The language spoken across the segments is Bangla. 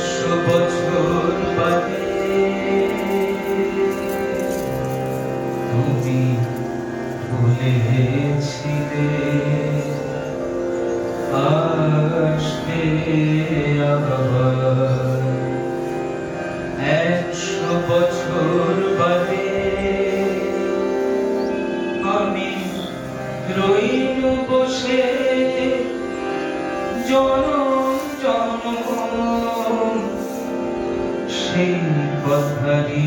একশো বছর বাদে তুমি ভুলেছিলে আসবে আবার। একশো বছর বাদে আমি রইল বসে জন সেই কথারী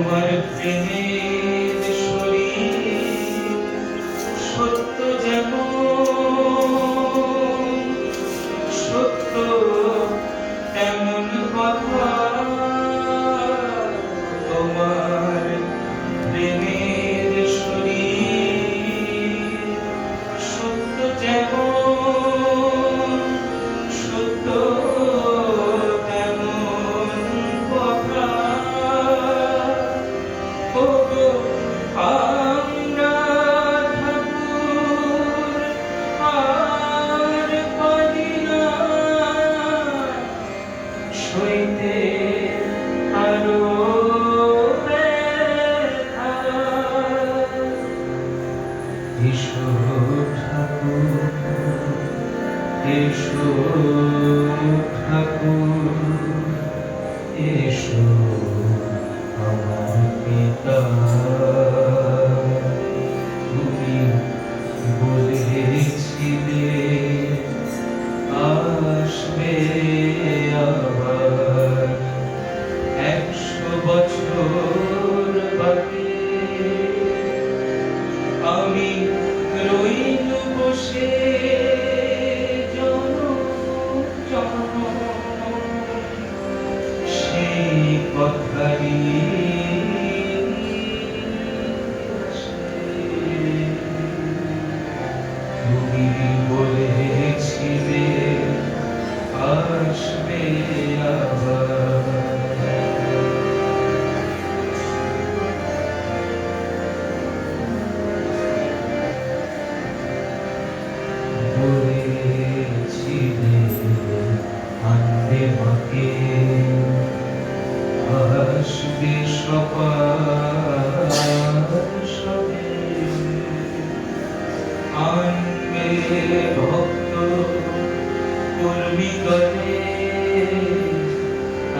Umarım seni সইতে আরও এসো ঠাকুর এসো ঠাকুর এসো আমার পিতা।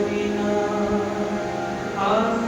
Adina, Adina.